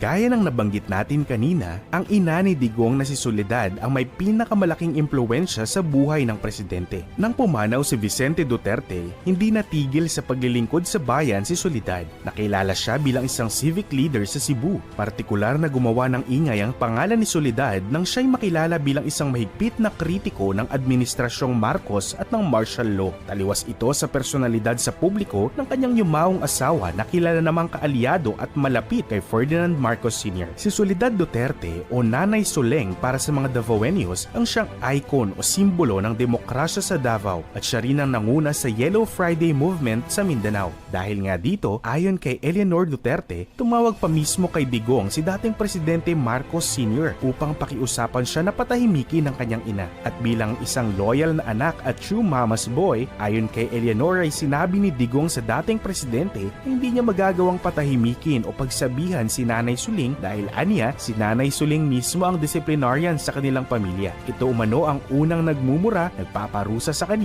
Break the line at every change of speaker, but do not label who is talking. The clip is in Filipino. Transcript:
Gaya ng nabanggit natin kanina, ang ina ni Digong na si Soledad ang may pinakamalaking impluensya sa buhay ng presidente. Nang pumanaw si Vicente Duterte, hindi natigil sa paglilingkod sa bayan si Soledad. Nakilala siya bilang isang civic leader sa Cebu. Partikular na gumawa ng ingay ang pangalan ni Soledad nang siya'y makilala bilang isang mahigpit na kritiko ng administrasyong Marcos at ng martial law. Taliwas ito sa personalidad sa publiko ng kanyang yumaong asawa na kilala namang kaalyado at malapit kay Ferdinand Marcos Sr. Si Soledad Duterte o Nanay Soleng para sa mga Davaoenos ang siyang icon o simbolo ng demokrasya sa Davao at siya rin ang nanguna sa Yellow Friday movement sa Mindanao. Dahil nga dito, ayon kay Eleanor Duterte, tumawag pa mismo kay Digong si dating Presidente Marcos Sr. upang pakiusapan siya na patahimikin ng kanyang ina. At bilang isang loyal na anak at true mama's boy, ayon kay Eleanor ay sinabi ni Digong sa dating presidente hindi niya magagawang patahimikin o pagsabihan si Nanay Suling dahil aniya si Nanay Suling mismo ang disciplinarian sa kanilang pamilya. Ito umano ang unang nagmumura, nagpaparusa sa kanila